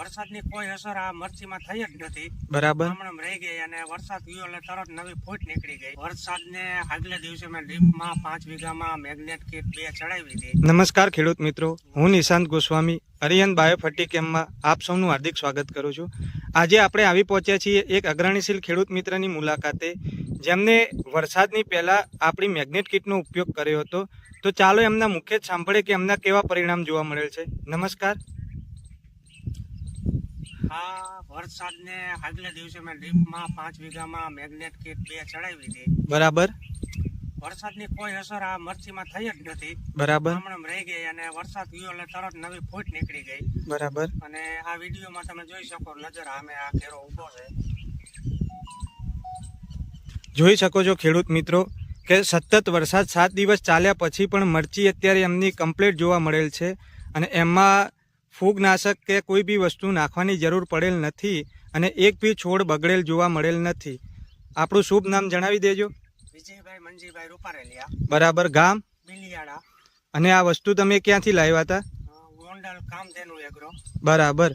વરસાદની કોઈ અસર આ મરચીમાં થઈ જ નથી. બરાબર. હમણાં રહી ગઈ અને વરસાદ ગયો એટલે તરત નવી ફૂટ નીકળી ગઈ. વરસાદને આગલે દિવસે મેં ડ્રીપમાં પાંચ વીઘામાં મેગ્નેટ કીટ બે ચડાવી હતી. નમસ્કાર ખેડૂત મિત્રો. હું નિશાંત ગોસ્વામી અરિયન બાયોફર્ટી કેમ્પમાં આપ સૌનું હાર્દિક સ્વાગત કરું છું. આજે આપણે આવી પહોંચ્યા છીએ એક અગ્રણીશીલ ખેડૂત મિત્રની મુલાકાતે જેમને વરસાદની પહેલાં આપણી મેગ્નેટ કીટનો ઉપયોગ કર્યો હતો. તો ચાલો એમના મુખ્ય જ સાંભળે કે એમના કેવા પરિણામ જોવા મળેલ છે. નમસ્કાર. આ વરસાદને આગલા દિવસે મેં ડ્રીપમાં પાંચ વીઘામાં મેગ્નેટ કીટ બે ચડાવી હતી બરાબર. વરસાદની કોઈ અસર આ મરચીમાં થઈ જ નથી. બરાબર. હમણાં રહી ગઈ અને વરસાદ ગયો એટલે તરત નવી ફૂટ નીકળી ગઈ. બરાબર. અને આ વિડીયોમાં તમે જોઈ શકો નજર આમે આ ઘેરો ઊભો છે. જોઈ શકો છો ખેડૂત મિત્રો કે સતત વરસાદ સાત દિવસ ચાલ્યા પછી પણ મરચી અત્યારે એમની કમ્પ્લેટ જોવા મળેલ છે. અને એમાં ફૂગનાશક કે કોઈ બી વસ્તુ નાખવાની જરૂર પડેલ નથી અને એક બી છોડ બગડેલ જોવા મળેલ નથી. આપણું શુભ નામ જણાવી દેજો. વિજયભાઈ મનજીભાઈ રૂપારેલિયા. બરાબર ગામ? બિલિયાડા અને આ વસ્તુ તમે ક્યાંથી લાવ્યા હતા? બરાબર.